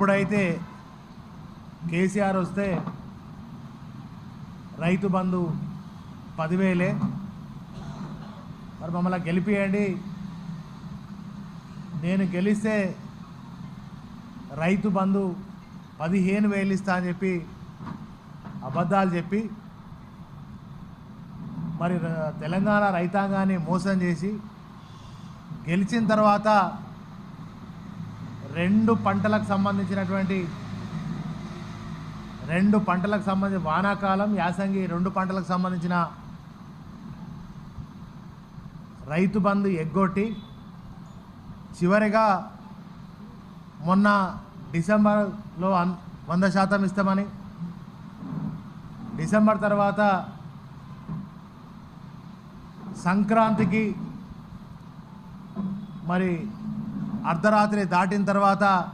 అప్పుడైతే కేసీఆర్ వస్తే రైతు బంధు పదివేలే. మరి మమ్మల్ని గెలిపియండి. నేను గెలిస్తే రైతు బంధు పదిహేను వేలు ఇస్తా అని చెప్పి అబద్ధాలు చెప్పి మరి తెలంగాణ రైతాంగాన్ని మోసం చేసి గెలిచిన తర్వాత రెండు పంటలకు సంబంధించినటువంటి రెండు పంటలకు సంబంధించి వానాకాలం యాసంగి రెండు పంటలకు సంబంధించిన రైతు బంధు ఎగ్గొట్టి చివరిగా మొన్న డిసెంబర్లో అన్ వంద శాతం ఇస్తామని డిసెంబర్ తర్వాత సంక్రాంతికి మరి అర్ధరాత్రి దాటిన తర్వాత